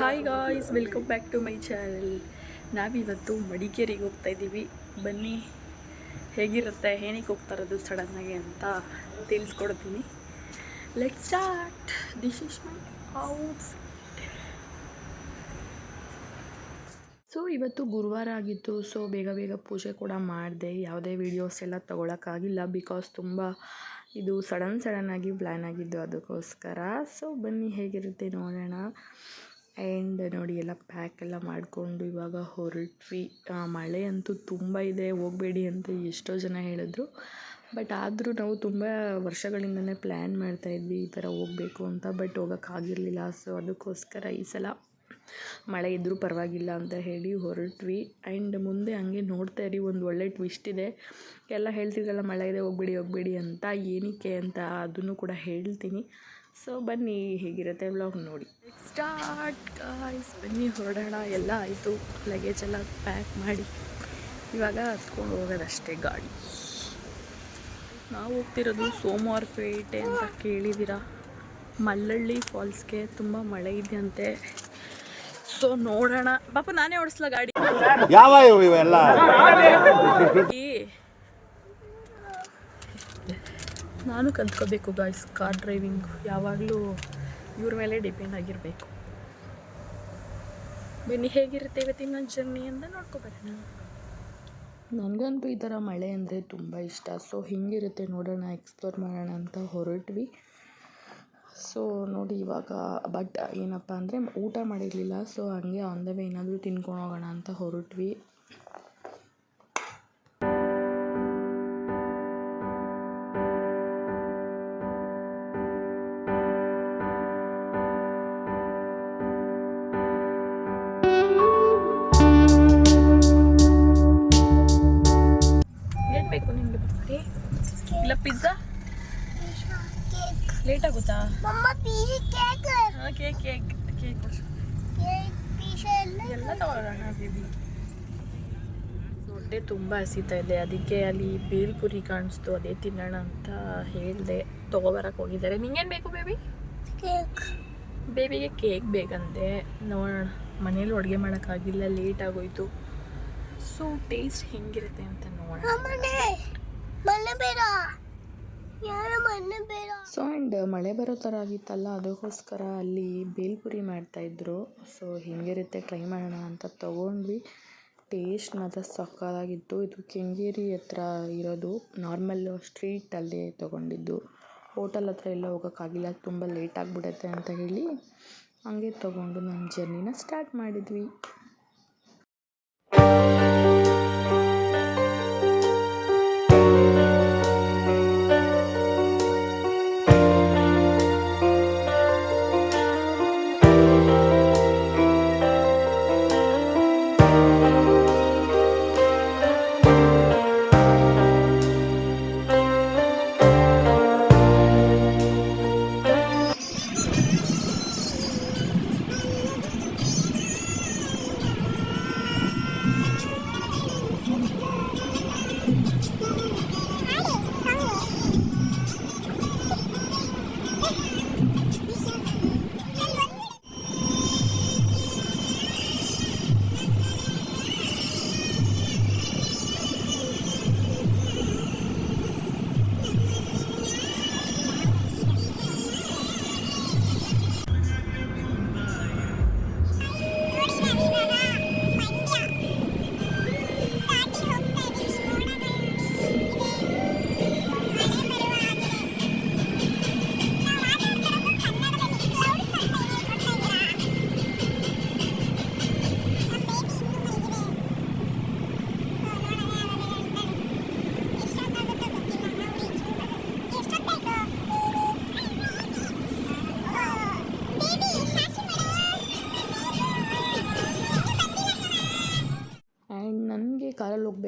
Hi guys welcome back to my channel ನಾವಿವತ್ತು ಮಡಿಕೇರಿಗೆ ಹೋಗ್ತಾ ಇದ್ದೀವಿ. ಬನ್ನಿ. ಹೇಗಿರುತ್ತೆ? ಏನಕ್ಕೆ ಹೋಗ್ತಾ ಇರೋದು ಸಡನ್ನಾಗಿ ಅಂತ ತಿಳಿಸ್ಕೊಡ್ತೀನಿ. Let start this is my out so ಇವತ್ತು ಗುರುವಾರ ಆಗಿತ್ತು. ಸೊ ಬೇಗ ಬೇಗ ಪೂಜೆ ಕೂಡ ಮಾಡಿದೆ. ಯಾವುದೇ ವೀಡಿಯೋಸ್ ಎಲ್ಲ ತೊಗೊಳಕ್ಕಾಗಿಲ್ಲ ಬಿಕಾಸ್ ತುಂಬ ಇದು ಸಡನ್ ಸಡನ್ನಾಗಿ ಪ್ಲ್ಯಾನ್ ಆಗಿದ್ದು ಅದಕ್ಕೋಸ್ಕರ. ಸೊ ಬನ್ನಿ, ಹೇಗಿರುತ್ತೆ ನೋಡೋಣ. ಆ್ಯಂಡ್ ನೋಡಿ ಎಲ್ಲ ಪ್ಯಾಕ್ ಎಲ್ಲ ಮಾಡಿಕೊಂಡು ಇವಾಗ ಹೊರಟ್ವಿ. ಮಳೆ ಅಂತೂ ತುಂಬ ಇದೆ, ಹೋಗಬೇಡಿ ಅಂತ ಎಷ್ಟೋ ಜನ ಹೇಳಿದ್ರು. ಬಟ್ ಆದರೂ ನಾವು ತುಂಬ ವರ್ಷಗಳಿಂದನೇ ಪ್ಲ್ಯಾನ್ ಮಾಡ್ತಾಯಿದ್ವಿ ಈ ಥರ ಹೋಗಬೇಕು ಅಂತ ಬಟ್ ಹೋಗೋಕ್ಕಾಗಿರಲಿಲ್ಲ ಸೊ ಅದಕ್ಕೋಸ್ಕರ ಈ ಸಲ ಮಳೆ ಇದ್ದರೂ ಪರವಾಗಿಲ್ಲ ಅಂತ ಹೇಳಿ ಹೊರಟ್ವಿ. ಆ್ಯಂಡ್ ಮುಂದೆ ಹಂಗೆ ನೋಡ್ತಾ ಇರಿ, ಒಂದು ಒಳ್ಳೆ ಟ್ವಿಸ್ಟ್ ಇದೆ. ಎಲ್ಲ ಹೇಳ್ತಿದ್ರಲ್ಲ ಮಳೆ ಇದೆ, ಹೋಗ್ಬೇಡಿ ಹೋಗ್ಬೇಡಿ ಅಂತ, ಏನಕ್ಕೆ ಅಂತ ಅದನ್ನು ಕೂಡ ಹೇಳ್ತೀನಿ. ಸೊ ಬನ್ನಿ ಹೇಗಿರುತ್ತೆ ವ್ಲಾಗ್ ನೋಡಿ. ಸ್ಟಾರ್ಟ್ ಗಾಯ್ಸ್ ಬನ್ನಿ ಹೊರಡೋಣ. ಎಲ್ಲ ಆಯಿತು. ಲಗೇಜ್ ಎಲ್ಲ ಪ್ಯಾಕ್ ಮಾಡಿ. ಇವಾಗ ಹತ್ಕೊಂಡು ಹೋಗೋದಷ್ಟೇ ಗಾಡಿ. ನಾವು ಹೋಗ್ತಿರೋದು ಸೋಮವಾರಪೇಟೆ ಅಂತ ಕೇಳಿದ್ದೀರಾ? ಮಲ್ಲಳ್ಳಿ ಫಾಲ್ಸ್ಗೆ ತುಂಬ ಮಳೆ ಇದೆಯಂತೆ. ಸೊ ನೋಡೋಣ. ಪಾಪ ನಾನೇ ಓಡಿಸ್ಲ ಗಾಡಿ. ಯಾವ ಇವು ಇವೆಲ್ಲ ನಾನು ಕಲ್ತ್ಕೋಬೇಕು ಗಾಯ್ಸ್ ಕಾರ್ ಡ್ರೈವಿಂಗ್ ಯಾವಾಗಲೂ ಇವ್ರ ಮೇಲೆ ಡಿಪೆಂಡ್ ಆಗಿರಬೇಕು. ಬನ್ನಿ, ಹೇಗಿರುತ್ತೆ ಇವತ್ತಿನ ಜರ್ನಿ ಅಂತ ನೋಡ್ಕೊಬರೋಣ. ನನಗಂತೂ ಈ ಥರ ಮಳೆ ಅಂದರೆ ತುಂಬ ಇಷ್ಟ. ಸೊ ಹಿಂಗಿರುತ್ತೆ ನೋಡೋಣ ಎಕ್ಸ್ಪ್ಲೋರ್ ಮಾಡೋಣ ಅಂತ ಹೊರಟ್ವಿ. ಸೊ ನೋಡಿ ಇವಾಗ ಬಟ್ ಏನಪ್ಪ ಅಂದರೆ ಊಟ ಮಾಡಿರಲಿಲ್ಲ. ಸೊ ಹಂಗೆ ಆನ್ ದ ವೇ ಏನಾದರೂ ತಿನ್ಕೊಂಡು ಹೋಗೋಣ ಅಂತ ಹೊರಟ್ವಿ. ಲೇಟ್ ಆಗುತ್ತಾ? ಮಮ್ಮ ಪೀಸ್ ಕೇಕ್. ಹಾ cake cake cake cake piece ಎಲ್ಲ ಎಲ್ಲ ತಗೊಳ್ಳೋಣ ಬೇಬಿ ಹೊಟ್ಟೆ ತುಂಬ ಹಸಿತಾ ಇದೆ. ಅದಕ್ಕೆ ಅಲ್ಲಿ ಬೇಲ್ಪುರಿ ಕಾಣಿಸ್ತು ಅದೇ ತಿನ್ನೋಣ ಅಂತ ಹೇಳಿದೆ. ತೊಗೊಬರಕ್ಕೆ ಹೋಗಿದ್ದಾರೆ. ನಿಂಗೇನು ಬೇಕು ಬೇಬಿ? ಕೇಕ್. ಬೇಬಿಗೆ ಕೇಕ್ ಬೇಕಂತೆ. ನೋಡೋಣ. ಮನೇಲಿ ಅಡುಗೆ ಮಾಡೋಕ್ಕಾಗಿಲ್ಲ ಲೇಟ್ ಆಗೋಯ್ತು. ಸೊ ಟೇಸ್ಟ್ ಹೆಂಗಿರುತ್ತೆ ಅಂತ ನೋಡೋಣ. ಸೊ ಆ್ಯಂಡ್ ಮಳೆ ಬರೋ ಥರ ಆಗಿತ್ತಲ್ಲ, ಅದಕ್ಕೋಸ್ಕರ ಅಲ್ಲಿ ಬೇಲ್ಪುರಿ ಮಾಡ್ತಾಯಿದ್ರು ಸೊ ಹೆಂಗಿರುತ್ತೆ ಟ್ರೈ ಮಾಡೋಣ ಅಂತ ತೊಗೊಂಡ್ವಿ. ಟೇಸ್ಟ್ ಮಾತ್ರ ಸಕ್ಕತ್ತಾಗಿತ್ತು ಇದು ಕೆಂಗೇರಿ ಹತ್ರ ಇರೋದು. ನಾರ್ಮಲ್ ಸ್ಟ್ರೀಟಲ್ಲಿ ತೊಗೊಂಡಿದ್ದು. ಹೋಟೆಲ್ ಹತ್ರ ಎಲ್ಲ ಹೋಗೋಕ್ಕಾಗಿಲ್ಲ ತುಂಬ ಲೇಟ್ ಆಗಿಬಿಡುತ್ತೆ ಅಂತ ಹೇಳಿ ಹಂಗೆ ತೊಗೊಂಡು ನಮ್ಮ ಜರ್ನಿನ ಸ್ಟಾರ್ಟ್ ಮಾಡಿದ್ವಿ.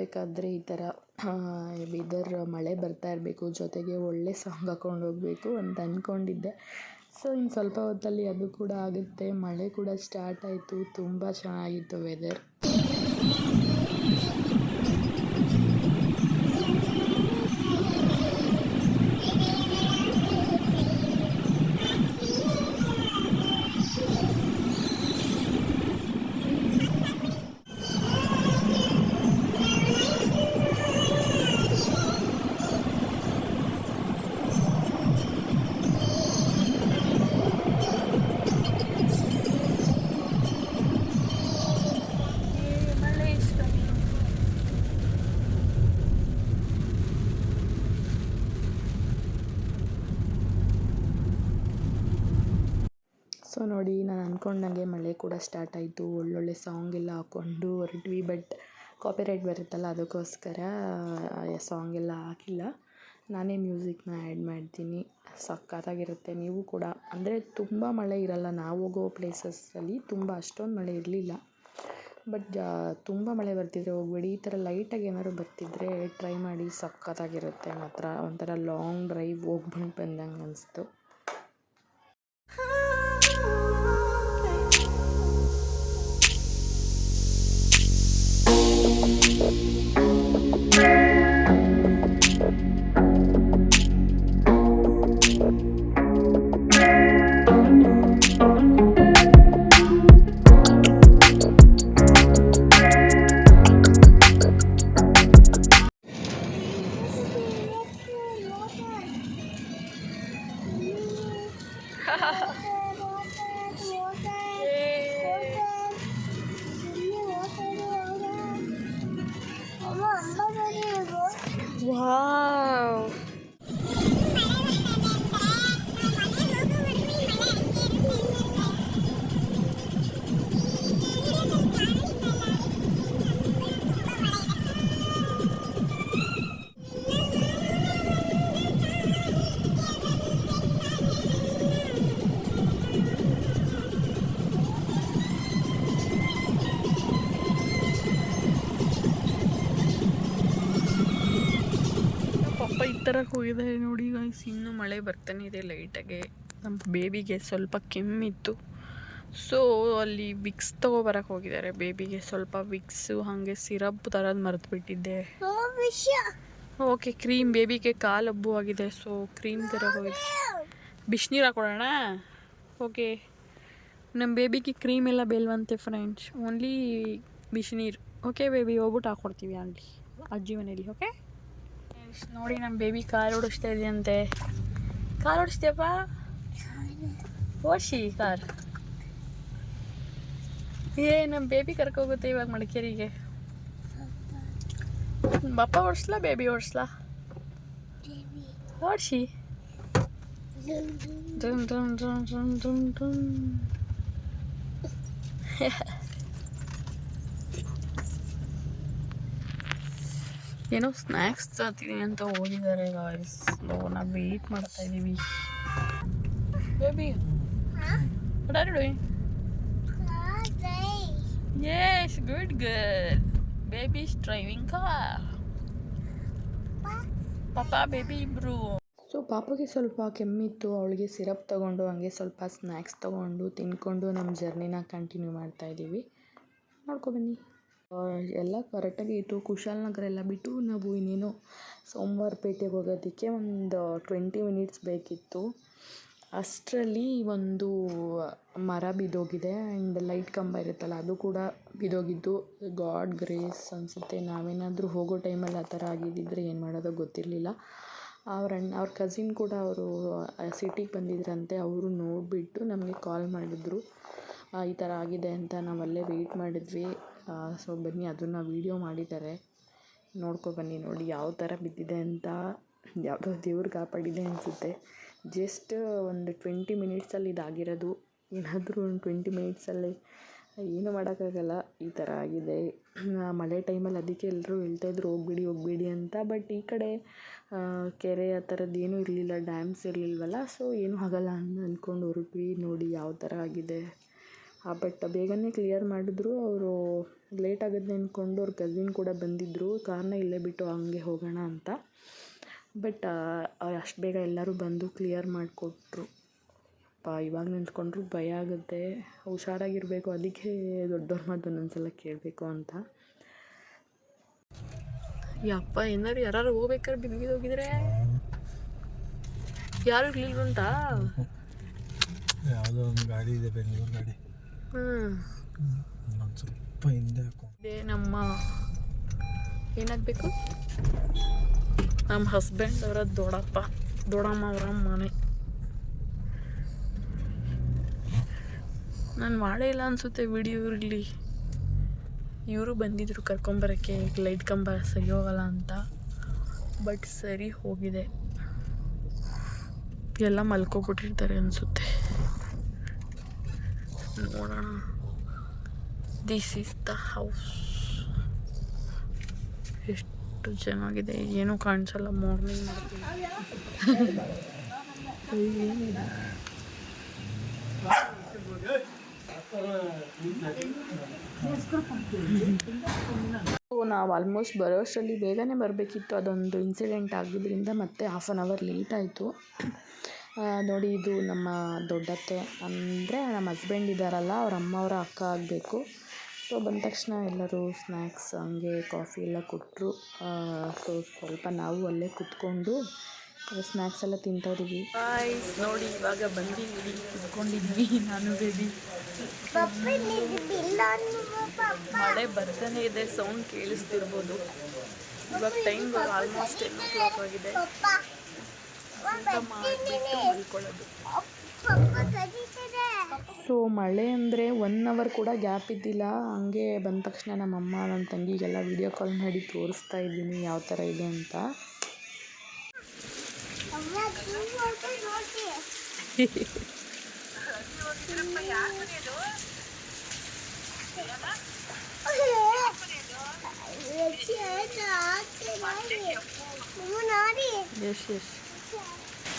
ಹೋಗ್ಬೇಕಾದ್ರೆ ಈ ಥರ ವೆದರ್ ಮಳೆ ಬರ್ತಾ ಇರಬೇಕು, ಜೊತೆಗೆ ಒಳ್ಳೆ ಸಾಂಗ್ ಹಾಕ್ಕೊಂಡು ಹೋಗಬೇಕು ಅಂತ ಅಂದ್ಕೊಂಡಿದ್ದೆ ಸೊ ಇನ್ನು ಸ್ವಲ್ಪ ಹೊತ್ತಲ್ಲಿ ಅದು ಕೂಡ ಆಗುತ್ತೆ. ಮಳೆ ಕೂಡ ಸ್ಟಾರ್ಟ್ ಆಯಿತು. ತುಂಬ ಚೆನ್ನಾಗಿತ್ತು ವೆದರ್ ಅಂದ್ಕೊಂಡಂಗೆ ಮಳೆ ಕೂಡ ಸ್ಟಾರ್ಟ್ ಆಯಿತು. ಒಳ್ಳೊಳ್ಳೆ ಸಾಂಗ್ ಎಲ್ಲ ಹಾಕ್ಕೊಂಡು ಹೊರಟ್ವಿ ಬಟ್ ಕಾಪಿರೈಟ್ ಬರುತ್ತಲ್ಲ ಅದಕ್ಕೋಸ್ಕರ ಸಾಂಗ್ ಎಲ್ಲ ಹಾಕಿಲ್ಲ. ನಾನೇ ಮ್ಯೂಸಿಕ್ನ ಆ್ಯಡ್ ಮಾಡ್ತೀನಿ. ಸಖತ್ತಾಗಿರುತ್ತೆ. ನೀವು ಕೂಡ. ಅಂದರೆ ತುಂಬ ಮಳೆ ಇರಲ್ಲ. ನಾವು ಹೋಗೋ ಪ್ಲೇಸಸ್ಸಲ್ಲಿ ತುಂಬ ಅಷ್ಟೊಂದು ಮಳೆ ಇರಲಿಲ್ಲ. ಬಟ್ ಜಾ ತುಂಬ ಮಳೆ ಬರ್ತಿದ್ರೆ ಹೋಗ್ಬೇಡಿ. ಈ ಥರ ಲೈಟಾಗಿ ಏನಾದ್ರು ಬರ್ತಿದ್ರೆ ಟ್ರೈ ಮಾಡಿ. ಸಖತ್ತಾಗಿರುತ್ತೆ ಮಾತ್ರ. ಒಂಥರ ಲಾಂಗ್ ಡ್ರೈವ್ ಹೋಗ್ಬಂದು ಬಂದಂಗೆ ಅನಿಸ್ತು. Wow. ಈ ಥರ ಹೋಗಿದೆ ನೋಡಿ ಗೈಸ್ ಇನ್ನೂ ಮಳೆ ಬರ್ತಾನೆ ಇದೆ ಲೈಟಾಗೆ ನಮ್ಮ ಬೇಬಿಗೆ ಸ್ವಲ್ಪ ಕೆಮ್ಮಿತ್ತು. ಸೊ ಅಲ್ಲಿ ವಿಕ್ಸ್ ತೊಗೊಬರಕ್ಕೆ ಹೋಗಿದ್ದಾರೆ. ಬೇಬಿಗೆ ಸ್ವಲ್ಪ ವಿಕ್ಸು ಹಾಗೆ ಸಿರಪ್ ಥರದ್ದು ಮರೆತುಬಿಟ್ಟಿದ್ದೆ. ಬಿಟ್ಟಿದ್ದೆ ಓಕೆ ಕ್ರೀಮ್ ಬೇಬಿಗೆ ಕಾಲು ಹಬ್ಬು ಆಗಿದೆ. ಸೊ ಕ್ರೀಮ್ ಥರ ಹೋಗಿದೆ ಬಿಸಿನೀರು ಹಾಕೊಡೋಣ ಓಕೆ ನಮ್ಮ ಬೇಬಿಗೆ ಕ್ರೀಮ್ ಎಲ್ಲ ಬೇಲ್ವಂತೆ ಫ್ರೆಂಡ್ಸ್ ಓನ್ಲಿ ಬಿಸಿನೀರು. ಓಕೆ ಬೇಬಿ ಹೋಗ್ಬಿಟ್ಟು ಹಾಕ್ಕೊಡ್ತೀವಿ ಅಲ್ಲಿ. ಅಜ್ಜಿ ಮನೇಲಿ ಓಕೆ ನೋಡಿ ನಮ್ಮ ಬೇಬಿ ಕಾರ್ ಓಡಿಸ್ತಾ ಇದೆಯಂತೆ. ಕಾರ್ ಓಡಿಸ್ತೀಯಪ್ಪ? ಓಡಿಸಿ ಕಾರ್ ಏ ನಮ್ಮ ಬೇಬಿ ಕರ್ಕೋಗುತ್ತೆ ಇವಾಗ ಮಡಿಕೇರಿಗೆ. ಬಪ್ಪ ಓಡಿಸ್ಲಾ ಬೇಬಿ ಓಡಿಸ್ಲಾ? ಓಡಿಸಿ. ಡುನ್ ಡುನ್ ಡುನ್ ಡುನ್ ಡುನ್ ಡುನ್. ಏನೋ ಸ್ನ್ಯಾಕ್ಸ್ ತರ್ತೀನಿ ಅಂತ ಹೋಗಿದ್ದಾರೆ ಗಾಯ್ಸ್ ನಾವು ವೇಟ್ ಮಾಡ್ತಾ ಇದ್ದೀವಿ baby what good you baby yes good girl. ಪಾಪ ಬೇಬಿ ಇಬ್ರು. ಸೊ ಪಾಪಗೆ ಸ್ವಲ್ಪ ಕೆಮ್ಮಿತ್ತು ಅವಳಿಗೆ ಸಿರಪ್ ತಗೊಂಡು ಹಂಗೆ ಸ್ವಲ್ಪ ಸ್ನ್ಯಾಕ್ಸ್ ತಗೊಂಡು ತಿನ್ಕೊಂಡು ನಮ್ಮ ಜರ್ನಿನ ಕಂಟಿನ್ಯೂ ಮಾಡ್ತಾ ಇದ್ದೀವಿ ನೋಡ್ಕೊ ಬನ್ನಿ. ಆ, ಎಲ್ಲ ಕರೆಕ್ಟಾಗಿ ಇತ್ತು. ಕುಶಾಲನಗರ ಎಲ್ಲ ಬಿಟ್ಟು ನಾವು ಇನ್ನೇನೋ ಸೋಮವಾರಪೇಟೆಗೆ ಹೋಗೋದಕ್ಕೆ ಒಂದು ಟ್ವೆಂಟಿ ಮಿನಿಟ್ಸ್ ಬೇಕಿತ್ತು. ಅಷ್ಟರಲ್ಲಿ ಒಂದು ಮರ ಬಿದ್ದೋಗಿದೆ ಆ್ಯಂಡ್ ಲೈಟ್ ಕಂಬ ಇರುತ್ತಲ್ಲ, ಅದು ಕೂಡ ಬಿದ್ದೋಗಿದ್ದು. ಗಾಡ್ ಗ್ರೇಸ್ ಅನಿಸುತ್ತೆ. ನಾವೇನಾದರೂ ಹೋಗೋ ಟೈಮಲ್ಲಿ ಆ ಥರ ಆಗಿದ್ದಿದ್ರೆ ಏನು ಮಾಡೋದೋ ಗೊತ್ತಿರಲಿಲ್ಲ. ಅವ್ರ ಅಣ್ಣ, ಅವ್ರ ಕಸಿನ್ ಕೂಡ ಅವರು ಸಿಟಿಗೆ ಬಂದಿದ್ರಂತೆ. ಅವರು ನೋಡಿಬಿಟ್ಟು ನಮಗೆ ಕಾಲ್ ಮಾಡಿದ್ರು. ಈ ಥರ ಆಗಿದೆ ಅಂತ ನಾವು ಅಲ್ಲೇ ವೆಯ್ಟ್ ಮಾಡಿದ್ವಿ. ಸೊ ಬನ್ನಿ, ಅದನ್ನು ವೀಡಿಯೋ ಮಾಡಿದ್ದಾರೆ ನೋಡ್ಕೊ ಬನ್ನಿ ನೋಡಿ ಯಾವ ಥರ ಬಿದ್ದಿದೆ ಅಂತ, ಯಾವುದೋ ದೇವ್ರು ಕಾಪಾಡಿದೆ ಅನಿಸುತ್ತೆ. ಜಸ್ಟ್ ಒಂದು ಟ್ವೆಂಟಿ ಮಿನಿಟ್ಸಲ್ಲಿ ಇದಾಗಿರೋದು. ಏನಾದರೂ ಒಂದು ಟ್ವೆಂಟಿ ಮಿನಿಟ್ಸಲ್ಲಿ ಏನೂ ಮಾಡೋಕ್ಕಾಗಲ್ಲ, ಈ ಥರ ಆಗಿದೆ. ಮಳೆ ಟೈಮಲ್ಲಿ ಅದಕ್ಕೆ ಎಲ್ಲರೂ ಹೇಳ್ತಾಯಿದ್ರು ಹೋಗ್ಬಿಡಿ ಹೋಗ್ಬಿಡಿ ಅಂತ. ಬಟ್ ಈ ಕಡೆ ಕೆರೆ ಆ ಥರದ್ದು ಏನೂ ಇರಲಿಲ್ಲ ಡ್ಯಾಮ್ಸ್ ಇರಲಿಲ್ವಲ್ಲ ಸೊ ಏನೂ ಆಗಲ್ಲ ಅಂತ ಅಂದ್ಕೊಂಡು ಹೊರಟ್ವಿ ನೋಡಿ ಯಾವ ಥರ ಆಗಿದೆ. ಬಟ್ ಬೇಗನೆ ಕ್ಲಿಯರ್ ಮಾಡಿದ್ರು. ಅವರು ಲೇಟ್ ಆಗುತ್ತೆ ಅಂದ್ಕೊಂಡು ಅವ್ರ ಕಸಿನ್ ಕೂಡ ಬಂದಿದ್ದರು ಕಾರನ್ನ ಇಲ್ಲೇ ಬಿಟ್ಟು ಹಂಗೆ ಹೋಗೋಣ ಅಂತ. ಬಟ್ ಅಷ್ಟು ಬೇಗ ಎಲ್ಲರೂ ಬಂದು ಕ್ಲಿಯರ್ ಮಾಡಿಕೊಟ್ರು. ಪ ಇವಾಗ ನಿಂತ್ಕೊಂಡ್ರು ಭಯ ಆಗುತ್ತೆ. ಹುಷಾರಾಗಿರಬೇಕು. ಅದಕ್ಕೆ ದೊಡ್ಡವ್ರ ಮಾತು ಒಂದೊಂದ್ಸಲ ಕೇಳಬೇಕು ಅಂತ. ಯಪ್ಪ ಏನಾರು ಯಾರು ಹೋಗ್ಬೇಕಾದ್ರೆ ಬಿದ್ದು ಹೋಗಿದ್ರೆ? ಯಾರು ಇರ್ಲಿಲ್ವಂತ? ಯಾವುದೋ ಒಂದು ಗಾಡಿ ಇದೆ, ಬೆಂಗಳೂರು ಗಾಡಿ. ಒಂದು ಸ್ವಲ್ಪ ಹಿಂದೆ ನಮ್ಮ ಏನಾಗಬೇಕು? ನಮ್ಮ ಹಸ್ಬೆಂಡ್ ಅವರ ದೊಡ್ಡಪ್ಪ, ದೊಡ್ಡಮ್ಮ ಅವರ ಮನೆ. ನಾನು ಮಾಡೇ ಇಲ್ಲ ಅನಿಸುತ್ತೆ ವಿಡಿಯೋ ಇರಲಿ ಇವರು ಬಂದಿದ್ರು ಕರ್ಕೊಂಬರೋಕ್ಕೆ ಲೈಟ್ ಕಂಬ ಸರಿ ಹೋಗಲ್ಲ ಅಂತ. ಬಟ್ ಸರಿ ಹೋಗಿದೆ. ಎಲ್ಲ ಮಲ್ಕೊಬಿಟ್ಟಿರ್ತಾರೆ ಅನಿಸುತ್ತೆ. ನೋಡೋಣ ದಿಸ್ ಈಸ್ ದ ಹೌಸ್ ಎಷ್ಟು ಚೆನ್ನಾಗಿದೆ. ಏನೂ ಕಾಣಿಸಲ್ಲ ಮಾರ್ನಿಂಗ್ ನಾವು ಆಲ್ಮೋಸ್ಟ್ ಬರೋ ಅಷ್ಟರಲ್ಲಿ ಬೇಗನೆ ಬರಬೇಕಿತ್ತು. ಅದೊಂದು ಇನ್ಸಿಡೆಂಟ್ ಆಗಿದ್ದರಿಂದ ಮತ್ತೆ ಹಾಫ್ ಆನ್ ಅವರ್ ಲೇಟ್ ಆಯಿತು. ನೋಡಿ ಇದು ನಮ್ಮ ದೊಡ್ಡತ್ತೆ. ಅಂದರೆ ನಮ್ಮ ಹಸ್ಬೆಂಡ್ ಇದ್ದಾರಲ್ಲ ಅವ್ರ ಅಮ್ಮ ಅವರ ಅಕ್ಕ ಆಗಬೇಕು. ಸೊ ಬಂದ ತಕ್ಷಣ ಎಲ್ಲರೂ ಸ್ನ್ಯಾಕ್ಸ್ ಹಂಗೆ ಕಾಫಿ ಎಲ್ಲ ಕೊಟ್ಟರು ಸೊ ಸ್ವಲ್ಪ ನಾವು ಅಲ್ಲೇ ಕುತ್ಕೊಂಡು ಸ್ನ್ಯಾಕ್ಸ್ ಎಲ್ಲ ತಿಂತಾ ಇದೀವಿ ನೋಡಿ ಇವಾಗ ಬಂದಿದ್ದೀವಿ. ಕುತ್ಕೊಂಡಿದ್ವಿ ನಾನು ಬೇಬಿ ಮಳೆ ಬರ್ತಾನೆ ಇದೆ ಸೌಂಡ್ ಕೇಳಿಸ್ತಿರ್ಬೋದು. ಇವಾಗ time almost ten o'clock ಆಗಿದೆ ಸೊ ಮಳೆ ಅಂದರೆ ಒನ್ ಅವರ್ ಕೂಡ ಗ್ಯಾಪ್ ಇದ್ದಿಲ್ಲ. ಹಂಗೆ ಬಂದ ತಕ್ಷಣ ನಮ್ಮಮ್ಮ ನನ್ನ ತಂಗಿಗೆಲ್ಲ ವಿಡಿಯೋ ಕಾಲ್ ಮಾಡಿ ತೋರಿಸ್ತಾ ಇದ್ದೀನಿ ಯಾವ ಥರ ಇದೆ ಅಂತ.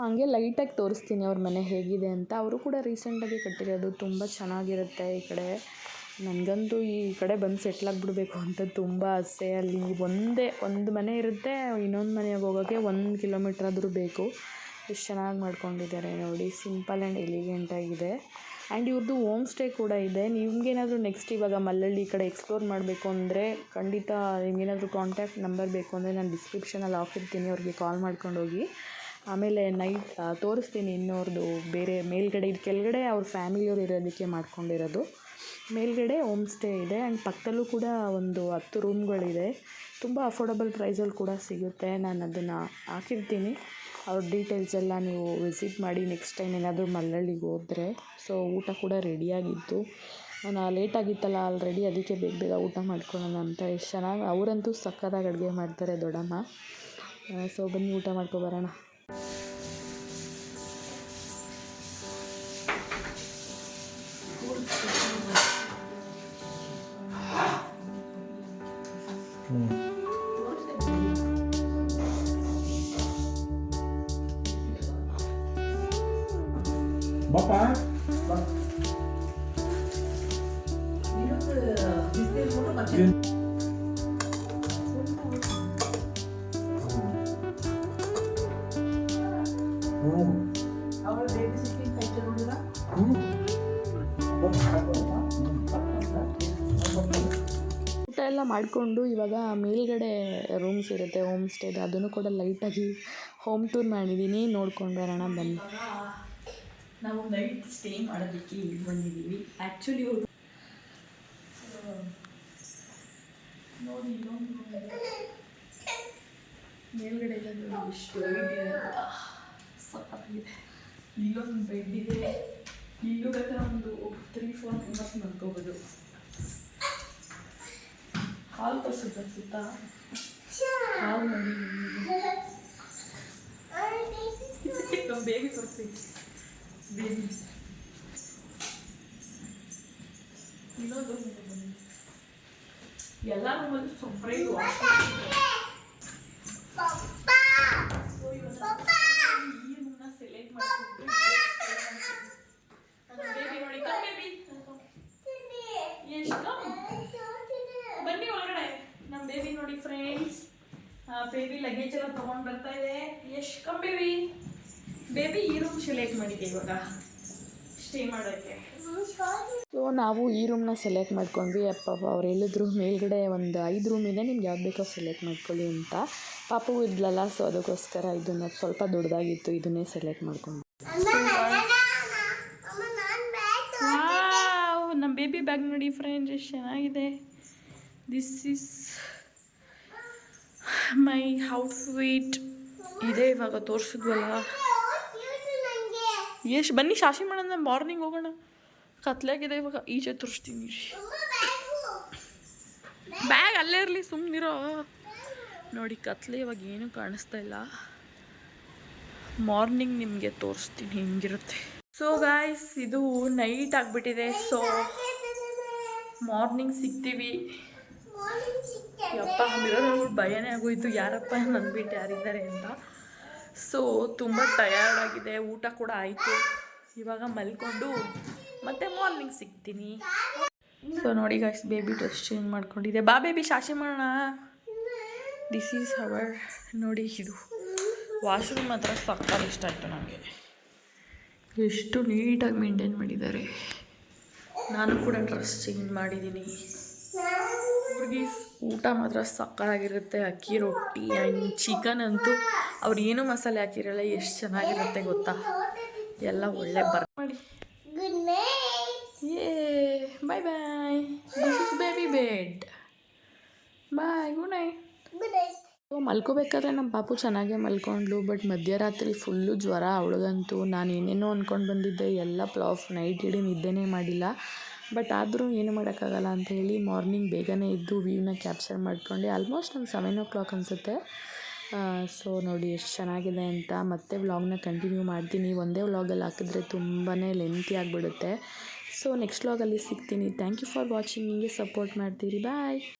ಹಂಗೆ ಲೈಟಾಗಿ ತೋರಿಸ್ತೀನಿ ಅವ್ರ ಮನೆ ಹೇಗಿದೆ ಅಂತ. ಅವರು ಕೂಡ ರೀಸೆಂಟಾಗಿ ಕಟ್ಟಿರೋದು ತುಂಬ ಚೆನ್ನಾಗಿರುತ್ತೆ ಈ ಕಡೆ. ನನಗಂತೂ ಈ ಕಡೆ ಬಂದು ಸೆಟ್ಲ್ ಆಗಿಬಿಡ್ಬೇಕು ಅಂತ ತುಂಬ ಆಸೆ. ಅಲ್ಲಿ ಒಂದೇ ಒಂದು ಮನೆ ಇರುತ್ತೆ, ಇನ್ನೊಂದು ಮನೆಗೆ ಹೋಗೋಕ್ಕೆ ಒಂದು ಕಿಲೋಮೀಟ್ರ್ ಆದರೂ ಬೇಕು. ಎಷ್ಟು ಚೆನ್ನಾಗಿ ಮಾಡ್ಕೊಂಡಿದ್ದಾರೆ ನೋಡಿ. ಸಿಂಪಲ್ ಆ್ಯಂಡ್ ಎಲಿಗೆಂಟ್ ಆಗಿದೆ. ಆ್ಯಂಡ್ ಇವ್ರದ್ದು ಹೋಮ್ ಸ್ಟೇ ಕೂಡ ಇದೆ. ನಿಮ್ಗೇನಾದರೂ ನೆಕ್ಸ್ಟ್ ಇವಾಗ ಮಲ್ಲಳ್ಳಿ ಕಡೆ ಎಕ್ಸ್ಪ್ಲೋರ್ ಮಾಡಬೇಕು ಅಂದರೆ ಖಂಡಿತ ನಿಮ್ಗೇನಾದರೂ ಕಾಂಟ್ಯಾಕ್ಟ್ ನಂಬರ್ ಬೇಕು ಅಂದರೆ ನಾನು ಡಿಸ್ಕ್ರಿಪ್ಷನಲ್ಲಿ ಹಾಕಿರ್ತೀನಿ. ಅವ್ರಿಗೆ ಕಾಲ್ ಮಾಡ್ಕೊಂಡು ಹೋಗಿ. ಆಮೇಲೆ ನೈಟ್ ತೋರಿಸ್ತೀನಿ ಇನ್ನೋರ್ದು ಬೇರೆ ಮೇಲ್ಗಡೆ ಇದು ಕೆಳಗಡೆ ಅವ್ರ ಫ್ಯಾಮಿಲಿಯವ್ರು ಇರೋದಕ್ಕೆ ಮಾಡ್ಕೊಂಡಿರೋದು. ಮೇಲ್ಗಡೆ ಹೋಮ್ ಸ್ಟೇ ಇದೆ. ಆ್ಯಂಡ್ ಪಕ್ಕದಲ್ಲೂ ಕೂಡ ಒಂದು ಹತ್ತು ರೂಮ್ಗಳಿದೆ ತುಂಬ ಅಫೋರ್ಡಬಲ್ ಪ್ರೈಸಲ್ಲಿ ಕೂಡ ಸಿಗುತ್ತೆ. ನಾನು ಅದನ್ನು ಹಾಕಿರ್ತೀನಿ. ಅವ್ರ ಡೀಟೇಲ್ಸ್ ಎಲ್ಲ ನೀವು ವಿಸಿಟ್ ಮಾಡಿ ನೆಕ್ಸ್ಟ್ ಟೈಮ್ ಏನಾದರೂ ಮಲ್ಲಳ್ಳಿಗೆ ಹೋದರೆ. ಸೊ ಊಟ ಕೂಡ ರೆಡಿಯಾಗಿತ್ತು ನಾನು ಲೇಟಾಗಿತ್ತಲ್ಲ ಆಲ್ರೆಡಿ ಅದಕ್ಕೆ ಬೇಗ ಬೇಗ ಊಟ ಮಾಡ್ಕೊಳ್ಳೋಣ ಅಂತ ಎಷ್ಟು ಚೆನ್ನಾಗಿ, ಅವರಂತೂ ಸಕ್ಕತ್ತಾಗಿ ಅಡುಗೆ ಮಾಡ್ತಾರೆ ದೊಡ್ಡಮ್ಮ. ಸೊ ಬನ್ನಿ ಊಟ ಮಾಡ್ಕೊಬರೋಣ ಊಟ ಎಲ್ಲ ಮಾಡಿಕೊಂಡು ಇವಾಗ ಮೇಲ್ಗಡೆ ರೂಮ್ಸ್ ಇರುತ್ತೆ ಹೋಮ್ ಸ್ಟೇದು ಅದನ್ನು ಕೂಡ ಲೈಟಾಗಿ ಹೋಮ್ ಟೂರ್ ಮಾಡಿದ್ದೀನಿ ನೋಡ್ಕೊಂಡು ಬರೋಣ ಬನ್ನಿ. ನಾವು ನೈಟ್ ಸ್ಟೇ ಮಾಡೋದಕ್ಕೆ ಇಲ್ಲಿ ಬಂದಿದ್ದೀವಿ. ಆ್ಯಕ್ಚುಲಿ ಅವರು ನೋಡಿ. ಮೇಲ್ಗಡೆ ಎಲ್ಲ ಅಂತ. ಸಖತ್ತಾಗಿದೆ. ಇಲ್ಲೊಂದು ಬೆಡ್ ಇದೆ. ಇಲ್ಲೂ ಬೇಕಾದ್ರೆ ಒಂದು ತ್ರೀ ಫೋರ್ ಮೆಂಬರ್ಸ್ ಮಲ್ಕೋಬೋದು. ಹಾಲು ತೋರಿಸುತ್ತೆ ಸುತ್ತ ಹಾಲು ನೋಡಿ ಬೇಬಿ ತೋರಿಸಿ. ಬೇಬಿ ಇನ್ನೊಂದು. ಎಲ್ಲ ರೂಮಲ್ಲಿ ರೂಮ್ನ ಸೆಲೆಕ್ಟ್ ಮಾಡ್ಕೊಂಡು ಎಷ್ಟು ಬನ್ನಿ ಒಳಗಡೆ ನಮ್ಮ ಬೇಬಿ ನೋಡಿ ಫ್ರೆಂಡ್ಸ್ ಬೇಬಿ ಲಗೇಜ್ ಎಲ್ಲ ತೊಗೊಂಡು ಬರ್ತಾ ಇದೆ ಎಷ್ಟು ಬೇಬಿ ಬೇಬಿ ಈ ರೂಮ್ ಸೆಲೆಕ್ಟ್ ಮಾಡಿದ್ದೆ ಇವಾಗ. ಸ್ಟೇ ಮಾಡೋಕ್ಕೆ. ಸೊ ನಾವು ಈ ರೂಮ್ನ ಸೆಲೆಕ್ಟ್ ಮಾಡ್ಕೊಂಡ್ವಿ. ಅಪ್ಪ ಅವ್ರು ಹೇಳಿದ್ರು ಮೇಲ್ಗಡೆ ಒಂದು ಐದು ರೂಮ್ ಇದೆ ನಿಮ್ಗೆ ಯಾವ್ದು ಬೇಕೋ ಸೆಲೆಕ್ಟ್ ಮಾಡ್ಕೊಳ್ಳಿ ಅಂತ. ಪಾಪು ಇದ್ಲಲ್ಲ ಸೊ ಅದಕ್ಕೋಸ್ಕರ ಇದನ್ನ ಸ್ವಲ್ಪ ದೊಡ್ಡದಾಗಿತ್ತು ಇದನ್ನೇ ಸೆಲೆಕ್ಟ್ ಮಾಡ್ಕೊಂಡು ನಮ್ಮ ಬೇಬಿ ಬ್ಯಾಗ್ ನೋಡಿ ಫ್ರೆಂಡ್ಸ್ ಎಷ್ಟು ಚೆನ್ನಾಗಿದೆ. ದಿಸ್ ಇಸ್ ಮೈ ಔಟ್ಫಿಟ್ ಇದೆ ಇವಾಗ ತೋರಿಸಿದ್ವಲ್ಲ. ಎಷ್ಟು ಬನ್ನಿ ಶಾಸಿ ಮಾಡೋಣ ಮಾರ್ನಿಂಗ್ ಹೋಗೋಣ. ಕತ್ಲಾಗಿದೆ ಇವಾಗ ಈಚೆ ತೋರಿಸ್ತೀನಿ. ಬ್ಯಾಗ್ ಅಲ್ಲೇ ಇರಲಿ ಸುಮ್ಮನಿರೋ ನೋಡಿ, ಕತ್ಲೆ ಇವಾಗ ಏನೂ ಕಾಣಿಸ್ತಾ ಇಲ್ಲ. ಮಾರ್ನಿಂಗ್ ನಿಮಗೆ ತೋರಿಸ್ತೀನಿ, ಹಿಂಗಿರುತ್ತೆ. ಸೊ ಗಾಯ್ಸ್ ಇದು ನೈಟ್ ಆಗಿಬಿಟ್ಟಿದೆ. ಸೊ ಮಾರ್ನಿಂಗ್ ಸಿಗ್ತೀವಿ. ಯಪ್ಪ ಅಂದಿರೋ ಭಯನೇ ಆಗೋಯ್ತು. ಯಾರಪ್ಪ ಅಂದ್ಬಿಟ್ಟು ಯಾರಿದ್ದಾರೆ ಅಂತ. ಸೊ ತುಂಬ ಟಯರ್ಡ್ ಆಗಿದೆ. ಊಟ ಕೂಡ ಆಯಿತು. ಇವಾಗ ಮಲ್ಕೊಂಡು ಮತ್ತೆ ಮಾರ್ನಿಂಗ್ ಸಿಗ್ತೀನಿ. ಸೊ ನೋಡಿ ಗಾಯ್ಸ್ ಬೇಬಿ ಡ್ರೆಸ್ ಚೇಂಜ್ ಮಾಡ್ಕೊಂಡಿದೆ. ಬಾ ಬೇಬಿ ಶಾಸಿ ಮಾಡೋಣ. ದಿಸ್ ಈಸ್ ಅವರ್ ನೋಡಿ ಇದು. ವಾಶ್ರೂಮ್ ಹತ್ರ ಸಕ್ಕತ್ ಇಷ್ಟ ಆಯಿತು ನನಗೆ. ಎಷ್ಟು ನೀಟಾಗಿ ಮೇಂಟೈನ್ ಮಾಡಿದ್ದಾರೆ. ನಾನು ಕೂಡ ಡ್ರೆಸ್ ಚೇಂಜ್ ಮಾಡಿದ್ದೀನಿ. ಊಟ ಮಾತ್ರ ಸಕ್ಕತ್ತಾಗಿರುತ್ತೆ ಅಕ್ಕಿ ರೊಟ್ಟಿ ಆ್ಯಂಡ್ ಚಿಕನ್ ಅಂತೂ ಅವ್ರು ಏನು ಮಸಾಲೆ ಹಾಕಿರಲ್ಲ ಎಷ್ಟು ಚೆನ್ನಾಗಿರುತ್ತೆ ಗೊತ್ತಾ? ಎಲ್ಲ ಒಳ್ಳೆ ಬರ್ ಮಾಡಿ. ಏ bye bye this is baby bed bye good night good night ಮಲ್ಕೋಬೇಕಾದ್ರೆ ನಮ್ಮ ಪಾಪು ಚೆನ್ನಾಗೇ ಮಲ್ಕೊಂಡ್ಲು ಬಟ್ ಮಧ್ಯರಾತ್ರಿ ಫುಲ್ಲು ಜ್ವರ ಅವಳಿಗಂತೂ ನಾನು ಏನೇನೋ ಅಂದ್ಕೊಂಡು ಬಂದಿದ್ದೆ ಎಲ್ಲ ಪ್ಲಾಫ್ ನೈಟ್ ಇಡೀ ನಿದ್ದೆನೇ ಮಾಡಿಲ್ಲ. ಬಟ್ ಆದರೂ ಏನು ಮಾಡೋಕ್ಕಾಗಲ್ಲ ಅಂತ ಹೇಳಿ ಮಾರ್ನಿಂಗ್ ಬೇಗನೆ ಇದ್ದು ವ್ಯೂನ ಕ್ಯಾಪ್ಚರ್ ಮಾಡ್ಕೊಂಡೆ. ಆಲ್ಮೋಸ್ಟ್ ಒಂದು ಸೆವೆನ್ ಓ ಕ್ಲಾಕ್ ಅನಿಸುತ್ತೆ. ಸೊ ನೋಡಿ ಎಷ್ಟು ಚೆನ್ನಾಗಿದೆ ಅಂತ ಮತ್ತೆ ವ್ಲಾಗ್ನ ಕಂಟಿನ್ಯೂ ಮಾಡ್ತೀನಿ. ಒಂದೇ ವ್ಲಾಗಲ್ಲಿ ಹಾಕಿದ್ರೆ ತುಂಬಾ ಲೆಂತಿ ಆಗಿಬಿಡುತ್ತೆ. ಸೊ ನೆಕ್ಸ್ಟ್ ವ್ಲಾಗಲ್ಲಿ ಸಿಗ್ತೀನಿ. ಥ್ಯಾಂಕ್ ಯು ಫಾರ್ ವಾಚಿಂಗ್ ಹಿಂಗೆ ಸಪೋರ್ಟ್ ಮಾಡ್ತೀರಿ. ಬಾಯ್